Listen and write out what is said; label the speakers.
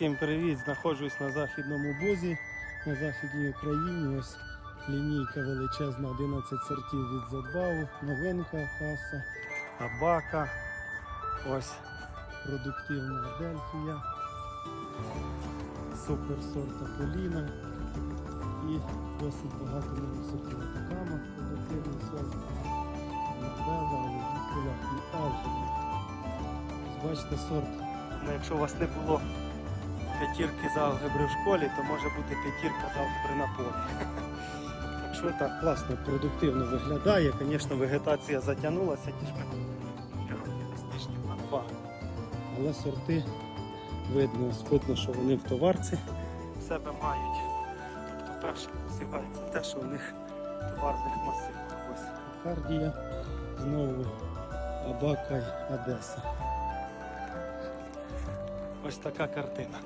Speaker 1: Всім привіт! Знаходжусь на західному бузі, на західній Україні. Ось лінійка величезна, 11 сортів від Задбаву, новинка, каса, абака, ось продуктивна Адельфія, супер сорта Поліна і досить багато нових сортів Атакама, продуктивний сорт, Набела, Олігікула і Алхімі. Бачите сорт. Ну, якщо у вас не було п'ятірки з алгебри в школі, то може бути п'ятірка з алгебри на полі. Так що так класно, продуктивно виглядає. Звісно, вегетація затягнулася, два. Але сорти видно, ось видно, що вони в товарці в себе мають. Тобто перше посівається те, що у них товарних масивах. Ось Кардія, знову Абакай, Одеса. Ось така картина.